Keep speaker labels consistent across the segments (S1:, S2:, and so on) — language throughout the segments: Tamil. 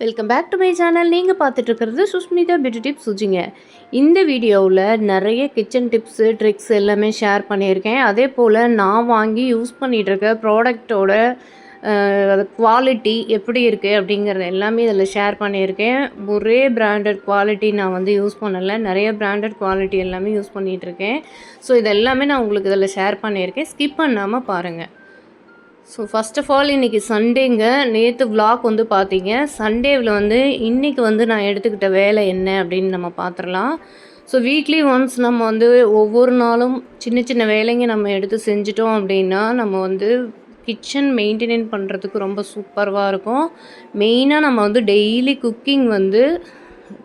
S1: Welcome back to my channel நீங்கள் பார்த்துட்ருக்கிறது சுஷ்மிதா பியூட்டி டிப்ஸ் சுஜிங்க. இந்த வீடியோவில் நிறைய கிச்சன் டிப்ஸு ட்ரிக்ஸ் எல்லாமே ஷேர் பண்ணியிருக்கேன். அதே போல் நான் வாங்கி யூஸ் பண்ணிகிட்டு இருக்க ப்ராடக்டோட குவாலிட்டி எப்படி இருக்குது அப்படிங்கிறது எல்லாமே இதில் ஷேர் பண்ணியிருக்கேன். ஒரே பிராண்டட் குவாலிட்டி நான் வந்து யூஸ் பண்ணலை. நிறைய பிராண்டட் குவாலிட்டி எல்லாமே யூஸ் பண்ணிகிட்டு இருக்கேன் ஸோ இது எல்லாமே நான் உங்களுக்கு இதில் ஷேர் பண்ணியிருக்கேன். ஸ்கிப் பண்ணாமல் பாருங்கள் ஸோ ஃபஸ்ட் ஆஃப் ஆல் இன்றைக்கி சண்டேங்க நேற்று vlog வந்து பார்த்தீங்க. சண்டேவில் வந்து இன்றைக்கி வந்து நான் எடுத்துக்கிட்ட வேலை என்ன அப்படின்னு நம்ம பார்த்துடலாம். ஸோ வீக்லி ஒன்ஸ் நம்ம வந்து ஒவ்வொரு நாளும் சின்ன சின்ன வேலைங்க நம்ம எடுத்து செஞ்சிட்டோம் அப்படின்னா நம்ம வந்து கிச்சன் மெயின்டெனன் பண்ணுறதுக்கு ரொம்ப சூப்பராக இருக்கும். மெயினாக நம்ம வந்து டெய்லி குக்கிங் வந்து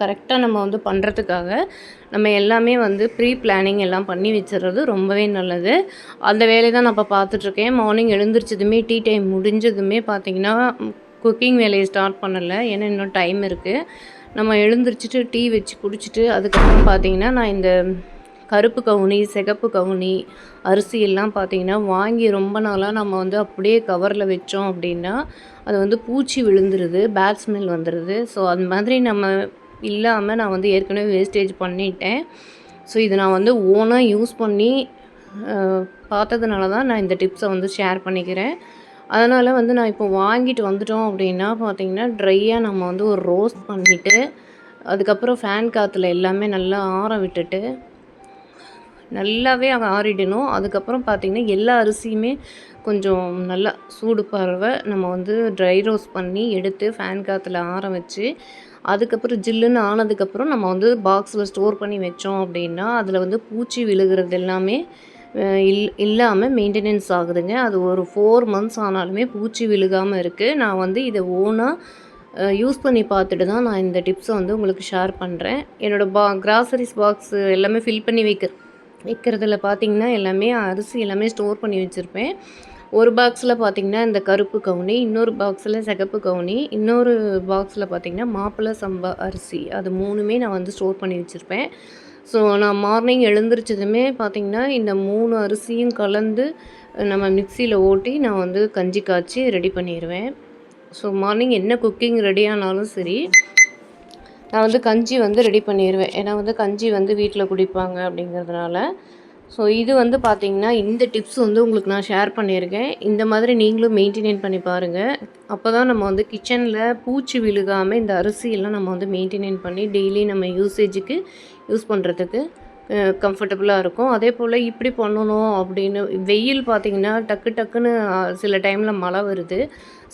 S1: கரெக்டாக நம்ம வந்து பண்ணுறதுக்காக நம்ம எல்லாமே வந்து ப்ரீ பிளானிங் எல்லாம் பண்ணி வச்சிடுறது ரொம்பவே நல்லது. அந்த வேலையை தான் நான் இப்போ பார்த்துட்ருக்கேன். மார்னிங் எழுந்திரிச்சதுமே டீ டைம் முடிஞ்சதுமே பார்த்தீங்கன்னா குக்கிங் வேலையை ஸ்டார்ட் பண்ணலை. ஏன்னா இன்னும் டைம் இருக்குது நம்ம எழுந்திரிச்சிட்டு டீ வச்சு குடிச்சிட்டு அதுக்கப்புறம் பார்த்திங்கன்னா நான் இந்த கருப்பு கவுனி சிகப்பு கவுனி அரிசி எல்லாம் பார்த்தீங்கன்னா வாங்கி ரொம்ப நாளாக நம்ம வந்து அப்படியே கவரில் வச்சோம் அப்படின்னா அது வந்து பூச்சி விழுந்துருது பேட் ஸ்மெல் வந்துடுது ஸோ அது மாதிரி நம்ம இல்லாமல் நான் வந்து ஏற்கனவே வேஸ்டேஜ் பண்ணிட்டேன். ஸோ இது நான் வந்து ஓனாக யூஸ் பண்ணி பார்த்ததுனால தான் நான் இந்த டிப்ஸை வந்து ஷேர் பண்ணிக்கிறேன். அதனால் வந்து நான் இப்போ வாங்கிட்டு வந்துட்டோம் அப்படின்னா பார்த்தீங்கன்னா ட்ரையாக நம்ம வந்து ஒரு ரோஸ்ட் பண்ணிவிட்டு அதுக்கப்புறம் ஃபேன் காற்றுல எல்லாமே நல்லா ஆற விட்டுட்டு நல்லாவே ஆறிடணும். அதுக்கப்புறம் பார்த்திங்கன்னா எல்லா அரிசியுமே கொஞ்சம் நல்லா சூடு பறவை நம்ம வந்து ட்ரை ரோஸ்ட் பண்ணி எடுத்து ஃபேன் காற்றுல ஆற வச்சு அதுக்கப்புறம் ஜில்லுன்னு ஆனதுக்கப்புறம் நம்ம வந்து பாக்ஸில் ஸ்டோர் பண்ணி வச்சோம் அப்படின்னா அதில் வந்து பூச்சி விழுகிறது எல்லாமே இல் இல்லாமல் மெயின்டெனன்ஸ் ஆகுதுங்க. அது ஒரு ஃபோர் மந்த்ஸ் ஆனாலுமே பூச்சி விழுகாமல் இருக்குது நான் வந்து இதை ஓனாக யூஸ் பண்ணி பார்த்துட்டு தான் நான் இந்த டிப்ஸை வந்து உங்களுக்கு ஷேர் பண்ணுறேன் என்னோடய பா கிராசரிஸ் பாக்ஸ் எல்லாமே ஃபில் பண்ணி வைக்க வைக்கிறதுல பார்த்தீங்கன்னா எல்லாமே அரிசி எல்லாமே ஸ்டோர் பண்ணி வச்சுருப்பேன். ஒரு பாக்ஸில் பார்த்தீங்கன்னா இந்த கருப்பு கவுனி இன்னொரு பாக்ஸில் சிகப்பு கவுனி இன்னொரு பாக்ஸில் பார்த்திங்கன்னா மாப்பிள்ளை சம்பா அரிசி. அது மூணுமே நான் வந்து ஸ்டோர் பண்ணி வச்சுருப்பேன். ஸோ நான் மார்னிங் எழுந்திரிச்சதுமே பார்த்திங்கன்னா இந்த மூணு அரிசியும் கலந்து நம்ம மிக்சியில் ஓட்டி நான் வந்து கஞ்சி காய்ச்சி ரெடி பண்ணிடுவேன் ஸோ மார்னிங் என்ன குக்கிங் ரெடி ஆனாலும் சரி நான் வந்து கஞ்சி வந்து ரெடி பண்ணிடுவேன் ஏன்னா வந்து கஞ்சி வந்து வீட்டில் குடிப்பாங்க அப்படிங்கிறதுனால. ஸோ இது வந்து பார்த்திங்கன்னா இந்த டிப்ஸ் வந்து உங்களுக்கு நான் ஷேர் பண்ணியிருக்கேன். இந்த மாதிரி நீங்களும் மெயின்டைன் பண்ணி பாருங்கள் அப்போ தான் நம்ம வந்து கிச்சனில் பூச்சி விழுகாமல் இந்த அரிசியெல்லாம் நம்ம வந்து மெயின்டைன் பண்ணி டெய்லி நம்ம யூசேஜுக்கு யூஸ் பண்ணுறதுக்கு கம்ஃபர்டபுளாக இருக்கும். அதே போல் இப்படி பண்ணணும் அப்படின்னு வெயில் பார்த்திங்கன்னா டக்கு டக்குன்னு சில டைமில் மழை வருது.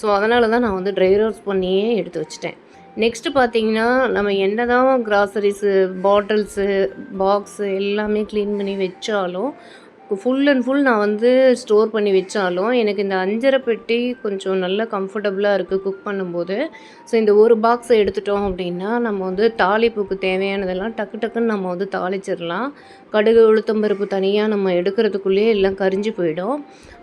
S1: ஸோ அதனால தான் நான் வந்து ட்ரை ரோஸ் பண்ணியே எடுத்து வச்சிட்டேன். நெக்ஸ்ட்டு பார்த்தீங்கன்னா நம்ம என்ன தான் கிராசரிஸு பாட்டில்ஸு பாக்ஸு எல்லாமே க்ளீன் பண்ணி வச்சாலும் ஃபுல் அண்ட் ஃபுல் நான் வந்து ஸ்டோர் பண்ணி வச்சாலும் எனக்கு இந்த அஞ்சரை பெட்டி கொஞ்சம் நல்ல கம்ஃபர்டபுளாக இருக்குது குக் பண்ணும்போது. ஸோ இந்த ஒரு பாக்ஸை எடுத்துட்டோம் அப்படின்னா நம்ம வந்து தாளிப்புக்கு தேவையானதெல்லாம் டக்கு டக்குன்னு நம்ம வந்து தாளிச்சிடலாம். கடுகு உளுத்தம்பருப்பு தனியாக நம்ம எடுக்கிறதுக்குள்ளேயே எல்லாம் கரிஞ்சு போயிடும்.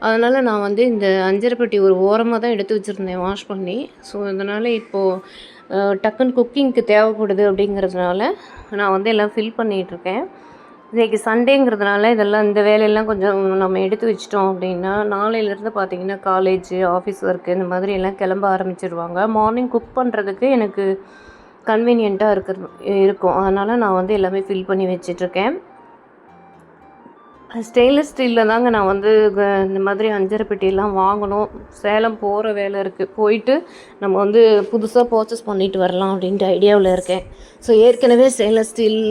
S1: அதனால் நான் வந்து இந்த அஞ்சரை பெட்டி ஒரு ஓரமாக தான் எடுத்து வச்சுருந்தேன் வாஷ் பண்ணி. ஸோ அதனால் இப்போது டக்குன்னு குக்கிங்க்கு தேவைப்படுது அப்படிங்கிறதுனால நான் வந்து எல்லாம் ஃபில் பண்ணிகிட்ருக்கேன் இன்றைக்கி சண்டேங்கிறதுனால இதெல்லாம் இந்த வேலையெல்லாம் கொஞ்சம் நம்ம எடுத்து வச்சிட்டோம் அப்படின்னா நாளையிலேருந்து பார்த்தீங்கன்னா காலேஜ் ஆஃபீஸ் ஒர்க்கு இந்த மாதிரி எல்லாம் கிளம்ப ஆரம்பிச்சிடுவாங்க மார்னிங் குக் பண்ணுறதுக்கு எனக்கு கன்வீனியண்ட்டாக இருக்கிற இருக்கும். அதனால் நான் வந்து எல்லாமே ஃபில் பண்ணி வச்சிட்ருக்கேன் ஸ்டெயின்லெஸ் ஸ்டீலில் தாங்க நான் வந்து இந்த மாதிரி அஞ்சரை பெட்டியெல்லாம் வாங்கணும். சேலம் போகிற வேலை இருக்குது போயிட்டு நம்ம வந்து புதுசாக பர்ச்சேஸ் பண்ணிட்டு வரலாம் அப்படின்ட்டு ஐடியாவில் இருக்கேன். ஸோ ஏற்கனவே ஸ்டெயின்லெஸ் ஸ்டீல்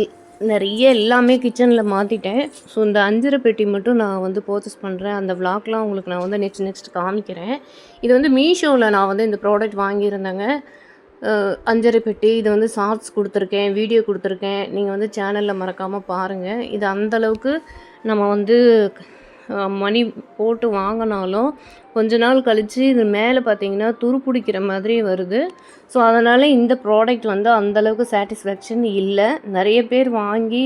S1: நிறைய எல்லாமே கிச்சனில் மாற்றிட்டேன் ஸோ இந்த அஞ்சரை பெட்டி மட்டும் நான் வந்து பர்ச்சேஸ் பண்ணுறேன் அந்த விளாக்லாம் உங்களுக்கு நான் வந்து நெக்ஸ்ட் நெக்ஸ்ட் காமிக்கிறேன். இது வந்து மீஷோவில் நான் வந்து இந்த ப்ராடக்ட் வாங்கியிருந்தேங்க. அஞ்சரை பெட்டி இது வந்து ஷார்ட்ஸ் கொடுத்துருக்கேன் வீடியோ கொடுத்துருக்கேன். நீங்கள் வந்து சேனலில் மறக்காமல் பாருங்கள் இது அந்தளவுக்கு நம்ம வந்து மணி போட்டு வாங்கினாலும் கொஞ்ச நாள் கழித்து இது மேலே பார்த்தீங்கன்னா துரு பிடிக்கிற மாதிரி வருது. ஸோ அதனால் இந்த ப்ராடக்ட் வந்து அந்தளவுக்கு சாட்டிஸ்ஃபேக்ஷன் இல்லை. நிறைய பேர் வாங்கி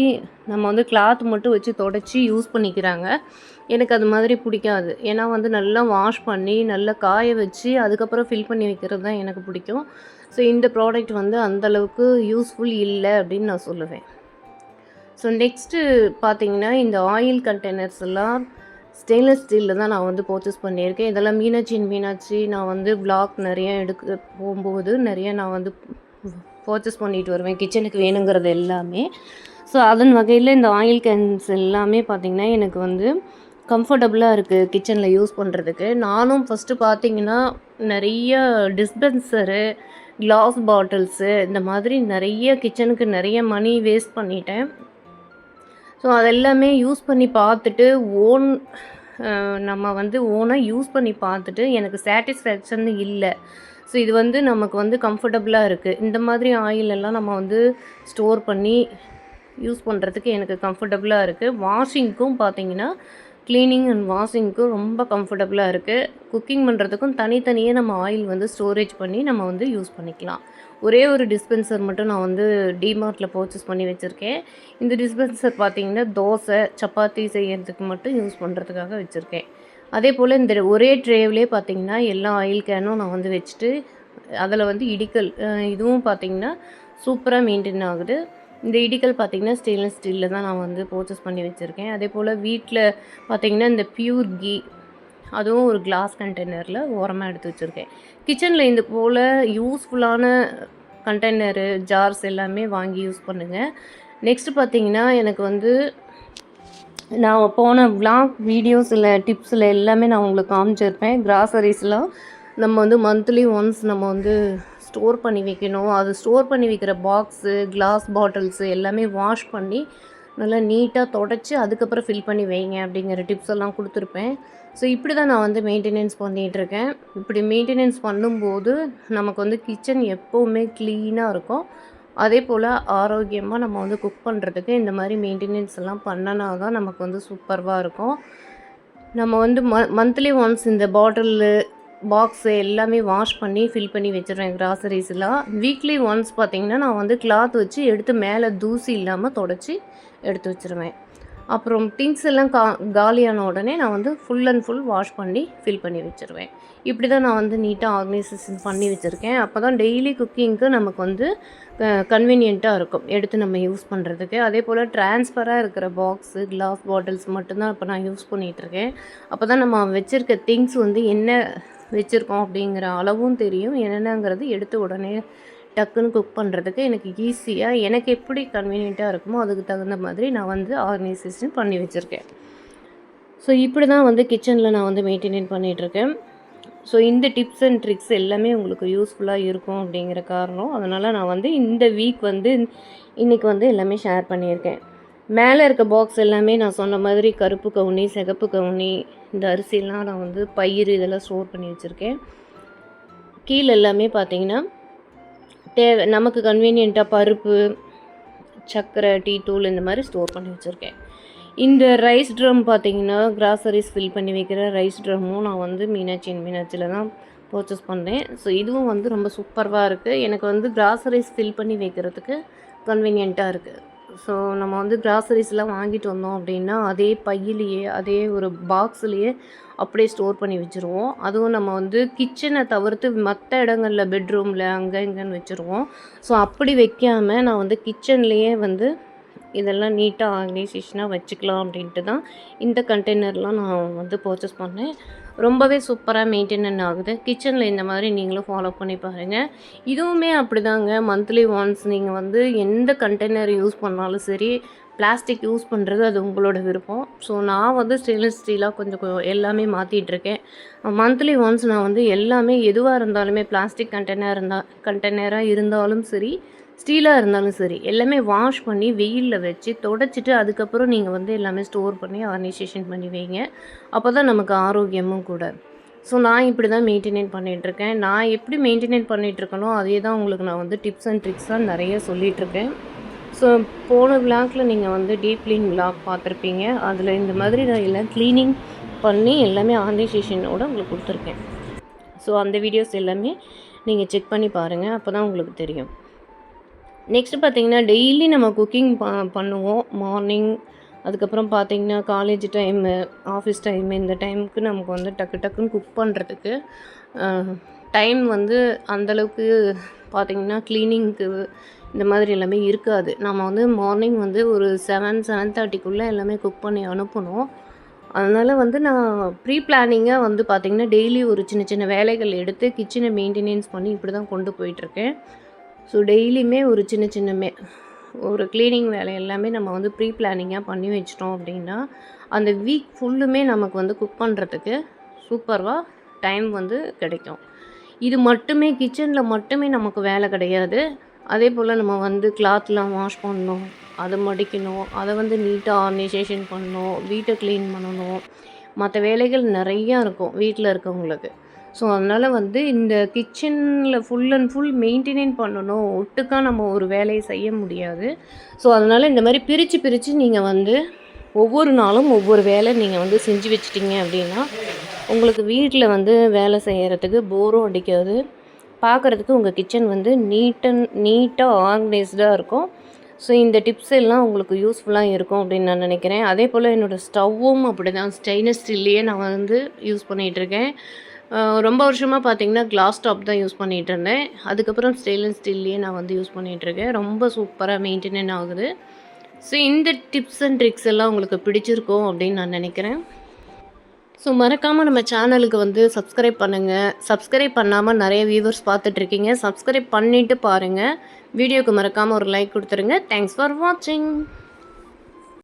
S1: நம்ம வந்து கிளாத் மட்டும் வச்சு தொடச்சி யூஸ் பண்ணிக்கிறாங்க. எனக்கு அது மாதிரி பிடிக்காது. ஏன்னா வந்து நல்லா வாஷ் பண்ணி நல்லா காய வச்சு அதுக்கப்புறம் ஃபில் பண்ணி வைக்கிறது தான் எனக்கு பிடிக்கும். ஸோ இந்த ப்ராடக்ட் வந்து அந்தளவுக்கு யூஸ்ஃபுல் இல்லை அப்படின்னு நான் சொல்லுவேன். ஸோ நெக்ஸ்ட்டு பார்த்தீங்கன்னா இந்த ஆயில் கண்டெய்னர்ஸ் எல்லாம் ஸ்டெயின்லெஸ் ஸ்டீலில் தான் நான் வந்து பர்ச்சேஸ் பண்ணியிருக்கேன். இதெல்லாம் மீனாட்சின் மீனாட்சி நான் வந்து vlog நிறைய எடுக்க போகும்போது நிறைய நான் வந்து பர்ச்சேஸ் பண்ணிட்டு வருவேன். கிச்சனுக்கு வேணுங்கிறது எல்லாமே. ஸோ அதன் வகையில் இந்த ஆயில் கேன்ஸ் எல்லாமே பார்த்திங்கன்னா எனக்கு வந்து கம்ஃபர்டபுளாக இருக்குது கிச்சனில் யூஸ் பண்ணுறதுக்கு நானும் ஃபஸ்ட்டு பார்த்தீங்கன்னா நிறைய டிஸ்பென்சரு கிளாஸ் பாட்டில்ஸு இந்த மாதிரி நிறைய கிச்சனுக்கு நிறைய மணி வேஸ்ட் பண்ணிட்டேன். ஸோ அதெல்லாமே யூஸ் பண்ணி பார்த்துட்டு ஓன் நம்ம வந்து ஓனாக யூஸ் பண்ணி பார்த்துட்டு எனக்கு சாட்டிஸ்ஃபேக்ஷன் இல்லை. ஸோ இது வந்து நமக்கு வந்து கம்ஃபர்டபுளாக இருக்குது இந்த மாதிரி ஆயில் எல்லாம் நம்ம வந்து ஸ்டோர் பண்ணி யூஸ் பண்ணுறதுக்கு எனக்கு கம்ஃபர்டபுளாக இருக்குது வாஷிங்க்கும் பார்த்தீங்கன்னா க்ளீனிங் அண்ட் வாஷிங்க்கும் ரொம்ப கம்ஃபர்டபுளாக இருக்குது குக்கிங் பண்ணுறதுக்கும் தனித்தனியே நம்ம ஆயில் வந்து ஸ்டோரேஜ் பண்ணி நம்ம வந்து யூஸ் பண்ணிக்கலாம். ஒரே ஒரு டிஸ்பென்சர் மட்டும் நான் வந்து டிமார்ட்டில் பர்ச்சேஸ் பண்ணி வச்சுருக்கேன். இந்த டிஸ்பென்சர் பார்த்திங்கன்னா தோசை சப்பாத்தி செய்யறதுக்கு மட்டும் யூஸ் பண்ணுறதுக்காக வச்சுருக்கேன். அதே போல் இந்த ஒரே ட்ரேவ்லேயே பார்த்தீங்கன்னா எல்லா ஆயில் கேனும் நான் வந்து வச்சுட்டு அதில் வந்து இடிக்கல் இதுவும் பார்த்திங்கன்னா சூப்பராக மெயின்டைன் ஆகுது. இந்த இடிக்கல் பார்த்தீங்கன்னா ஸ்டெயின்லெஸ் ஸ்டீலில் தான் நான் வந்து பர்ச்சேஸ் பண்ணி வச்சுருக்கேன். அதே போல் வீட்டில் பார்த்தீங்கன்னா இந்த பியூர் கீ அதுவும் ஒரு கிளாஸ் கண்டெய்னரில் ஓரமாக எடுத்து வச்சுருக்கேன். கிச்சனில் இந்த போல் யூஸ்ஃபுல்லான கண்டெய்னரு ஜார்ஸ் எல்லாமே வாங்கி யூஸ் பண்ணுங்கள் நெக்ஸ்ட்டு பார்த்தீங்கன்னா எனக்கு வந்து நான் போன விளாக் வீடியோஸில் டிப்ஸில் எல்லாமே நான் உங்களுக்கு காமிச்சிருப்பேன். கிராசரிஸ்லாம் நம்ம வந்து மந்த்லி ஒன்ஸ் நம்ம வந்து ஸ்டோர் பண்ணி வைக்கணும். அது ஸ்டோர் பண்ணி வைக்கிற பாக்ஸு கிளாஸ் பாட்டில்ஸு எல்லாமே வாஷ் பண்ணி நல்லா நீட்டாக தொடச்சி அதுக்கப்புறம் ஃபில் பண்ணி வைங்க அப்படிங்கிற டிப்ஸ் எல்லாம் கொடுத்துருப்பேன். ஸோ இப்படி தான் நான் வந்து மெயின்டெனன்ஸ் பண்ணிகிட்ருக்கேன் இப்படி மெயின்டெனன்ஸ் பண்ணும்போது நமக்கு வந்து கிச்சன் எப்போவுமே க்ளீனாக இருக்கும். அதே போல் ஆரோக்கியமாக நம்ம வந்து குக் பண்ணுறதுக்கு இந்த மாதிரி மெயின்டெனன்ஸ் எல்லாம் பண்ணனா தான் நமக்கு வந்து சூப்பர்வாக இருக்கும். நம்ம வந்து ம மந்த்லி ஒன்ஸ் இந்த பாட்டிலு பாக்ஸு எல்லாமே வாஷ் பண்ணி ஃபில் பண்ணி வச்சுருவேன் கிராசரிஸ்லாம் வீக்லி ஒன்ஸ் பார்த்திங்கன்னா நான் வந்து கிளாத் வச்சு எடுத்து மேலே தூசி இல்லாமல் தொடச்சி எடுத்து வச்சுருவேன். அப்புறம் திங்ஸ் எல்லாம் கா காலியான உடனே நான் வந்து ஃபுல் அண்ட் ஃபுல் வாஷ் பண்ணி ஃபில் பண்ணி வச்சுருவேன். இப்படி தான் நான் வந்து நீட்டாக ஆர்கனைசேஷன் பண்ணி வச்சுருக்கேன். அப்போ தான் டெய்லி குக்கிங்க்கு நமக்கு வந்து கன்வீனியண்ட்டாக இருக்கும். எடுத்து நம்ம யூஸ் பண்ணுறதுக்கு அதே போல் ட்ரான்ஸ்ஃபராக இருக்கிற பாக்ஸு கிளாஸ் பாட்டில்ஸ் மட்டும்தான் இப்போ நான் யூஸ் பண்ணிகிட்ருக்கேன் அப்போ தான் நம்ம வச்சுருக்க திங்ஸ் வந்து என்ன வச்சுருக்கோம் அப்படிங்கிற அளவும் தெரியும். என்னென்னங்கிறது எடுத்து உடனே டக்குன்னு குக் பண்ணுறதுக்கு எனக்கு ஈஸியாக எனக்கு எப்படி கன்வீனியண்ட்டாக இருக்குமோ அதுக்கு தகுந்த மாதிரி நான் வந்து ஆர்கனைசேஷன் பண்ணி வச்சுருக்கேன். ஸோ இப்படி தான் வந்து கிச்சனில் நான் வந்து மெயின்டைன் பண்ணிகிட்ருக்கேன் ஸோ இந்த டிப்ஸ் அண்ட் ட்ரிக்ஸ் எல்லாமே உங்களுக்கு யூஸ்ஃபுல்லாக இருக்கும் அப்படிங்கிற காரணம். அதனால் நான் வந்து இந்த வீக் வந்து இன்றைக்கி வந்து எல்லாமே ஷேர் பண்ணியிருக்கேன். மேலே இருக்க பாக்ஸ் எல்லாமே நான் சொன்ன மாதிரி கருப்பு கவுனி சிகப்பு கவுனி இந்த அரிசியெல்லாம் நான் வந்து பயிர் இதெல்லாம் ஸ்டோர் பண்ணி வச்சுருக்கேன். கீழே எல்லாமே பார்த்தீங்கன்னா தேவை நமக்கு கன்வீனியண்ட்டாக பருப்பு சர்க்கரை டீ தூள் இந்த மாதிரி ஸ்டோர் பண்ணி வச்சுருக்கேன். இந்த ரைஸ் ட்ரம் பார்த்தீங்கன்னா கிராசரிஸ் ஃபில் பண்ணி வைக்கிற ரைஸ் ட்ரம்மும் நான் வந்து மீனாட்சி அண்ட் மீனாட்சியில் தான் பர்ச்சேஸ் பண்ணேன் ஸோ இதுவும் வந்து ரொம்ப சூப்பராக இருக்குது எனக்கு வந்து கிராசரிஸ் ஃபில் பண்ணி வைக்கிறதுக்கு கன்வீனியண்ட்டாக இருக்குது ஸோ நம்ம வந்து கிராசரிஸ்லாம் வாங்கிட்டு வந்தோம் அப்படின்னா அதே பையிலேயே அதே ஒரு பாக்ஸ்லேயே அப்படியே ஸ்டோர் பண்ணி வச்சுருவோம். அதுவும் நம்ம வந்து கிச்சனை தவிர்த்து மற்ற இடங்களில் பெட்ரூமில் அங்கே இங்கேன்னு வச்சுருவோம். ஸோ அப்படி வைக்காமல் நான் வந்து கிச்சன்லேயே வந்து இதெல்லாம் நீட்டாக ஆர்கனைசேஷனாக வச்சுக்கலாம் அப்படின்ட்டு தான் இந்த கண்டெய்னர்லாம் நான் வந்து பர்ச்சேஸ் பண்ணேன். ரொம்பவே சூப்பராக மெயின்டெனன் ஆகுது. கிச்சனில் இந்த மாதிரி நீங்களும் ஃபாலோ பண்ணி பாருங்கள் இதுவுமே அப்படிதாங்க. மந்த்லி ஒன்ஸ் நீங்கள் வந்து எந்த கண்டெய்னர் யூஸ் பண்ணாலும் சரி பிளாஸ்டிக் யூஸ் பண்ணுறது அது உங்களோட விருப்பம். ஸோ நான் வந்து ஸ்டெயின்லெஸ் ஸ்டீலாக கொஞ்சம் எல்லாமே மாற்றிட்டுருக்கேன் மந்த்லி ஒன்ஸ் நான் வந்து எல்லாமே எதுவாக இருந்தாலுமே பிளாஸ்டிக் கண்டெய்னர் இருந்தால் கண்டெய்னராக இருந்தாலும் சரி ஸ்டீலாக இருந்தாலும் சரி எல்லாமே வாஷ் பண்ணி வெயிலில் வச்சு தொடச்சிட்டு அதுக்கப்புறம் நீங்கள் வந்து எல்லாமே ஸ்டோர் பண்ணி ஆர்கனைசேஷன் பண்ணி வைங்க. அப்போ தான் நமக்கு ஆரோக்கியமும் கூட. ஸோ நான் இப்படி தான் மெயின்டைன் பண்ணிகிட்ருக்கேன் நான் எப்படி மெயின்டைன் பண்ணிகிட்ருக்கனோ அதே தான் உங்களுக்கு நான் வந்து டிப்ஸ் அண்ட் ட்ரிக்ஸாக நிறைய சொல்லிகிட்ருக்கேன் ஸோ போன விளாக்கில் நீங்கள் வந்து டீப் க்ளீன் விளாக் பார்த்துருப்பீங்க. அதில் இந்த மாதிரி நான் எல்லாம் க்ளீனிங் பண்ணி எல்லாமே ஆர்கனைசேஷனோடு உங்களுக்கு கொடுத்துருக்கேன். ஸோ அந்த வீடியோஸ் எல்லாமே நீங்கள் செக் பண்ணி பாருங்கள் அப்போ தான் உங்களுக்கு தெரியும். நெக்ஸ்ட் பார்த்தீங்கன்னா டெய்லி நம்ம குக்கிங் ப பண்ணுவோம். மார்னிங் அதுக்கப்புறம் பார்த்திங்கன்னா காலேஜ் டைமு ஆஃபீஸ் டைமு இந்த டைமுக்கு நமக்கு வந்து டக்கு டக்குன்னு குக் பண்ணுறதுக்கு டைம் வந்து அந்தளவுக்கு பார்த்திங்கன்னா க்ளீனிங்க்கு இந்த மாதிரி எல்லாமே இருக்காது. நம்ம வந்து மார்னிங் வந்து ஒரு செவன் செவன் தேர்ட்டிக்குள்ளே எல்லாமே குக் பண்ணி அனுப்பணும். அதனால் வந்து நான் ப்ரீ பிளானிங்காக வந்து பார்த்திங்கன்னா டெய்லி ஒரு சின்ன சின்ன வேலைகள் எடுத்து கிச்சனை மெயின்டெனன்ஸ் பண்ணி இப்படி தான் கொண்டு போயிட்டுருக்கேன் ஸோ டெய்லியுமே ஒரு சின்ன சின்னமே ஒரு க்ளீனிங் வேலை எல்லாமே நம்ம வந்து ப்ரீ பிளானிங்காக பண்ணி வச்சிட்டோம் அப்படின்னா அந்த வீக் ஃபுல்லுமே நமக்கு வந்து குக் பண்ணுறதுக்கு சூப்பராக டைம் வந்து கிடைக்கும். இது மட்டுமே கிச்சனில் மட்டுமே நமக்கு வேலை கிடையாது. அதே போல் நம்ம வந்து கிளாத்லாம் வாஷ் பண்ணணும் அதை மடிக்கணும் அதை வந்து நீட்டாக ஆர்கனைசேஷன் பண்ணணும் வீட்டை க்ளீன் பண்ணணும். மற்ற வேலைகள் நிறையா இருக்கும் வீட்டில் இருக்கவங்களுக்கு. ஸோ அதனால் வந்து இந்த கிச்சனில் ஃபுல் அண்ட் ஃபுல் மெயின்டெனன் பண்ணணும். ஒட்டுக்காக நம்ம ஒரு வேலையை செய்ய முடியாது. ஸோ அதனால் இந்த மாதிரி பிரித்து பிரித்து நீங்கள் வந்து ஒவ்வொரு நாளும் ஒவ்வொரு வேலை நீங்கள் வந்து செஞ்சு வச்சிட்டிங்க அப்படின்னா உங்களுக்கு வீட்டில் வந்து வேலை செய்கிறதுக்கு போரும் அடிக்காது. பார்க்குறதுக்கு உங்கள் கிச்சன் வந்து நீட் அண்ட் நீட்டாக ஆர்கனைஸ்டாக இருக்கும். ஸோ இந்த டிப்ஸ் எல்லாம் உங்களுக்கு யூஸ்ஃபுல்லாக இருக்கும் அப்படின்னு நான் நினைக்கிறேன். அதே போல் என்னோடய ஸ்டவ்வும் அப்படி தான் ஸ்டெயின்லெஸ் ஸ்டீல்லையே நான் வந்து யூஸ் பண்ணிகிட்ருக்கேன் ரொம்ப வருஷமாக பார்த்தீங்கன்னா கிளாஸ் டாப் தான் யூஸ் பண்ணிகிட்டு இருந்தேன் அதுக்கப்புறம் ஸ்டெயின்லெஸ் ஸ்டீல்லையே நான் வந்து யூஸ் பண்ணிகிட்ருக்கேன் ரொம்ப சூப்பராக மெயின்டெனன் ஆகுது. ஸோ இந்த டிப்ஸ் அண்ட் ட்ரிக்ஸ் எல்லாம் உங்களுக்கு பிடிச்சிருக்கும் அப்படின்னு நான் நினைக்கிறேன். ஸோ மறக்காமல் நம்ம சேனலுக்கு வந்து சப்ஸ்கிரைப் பண்ணுங்கள் சப்ஸ்கிரைப் பண்ணாமல் நிறைய வியூவர்ஸ் பார்த்துட்ருக்கீங்க சப்ஸ்கிரைப் பண்ணிவிட்டு பாருங்கள் வீடியோக்கு மறக்காமல் ஒரு லைக் கொடுத்துருங்க. தேங்க்ஸ் ஃபார் வாட்சிங்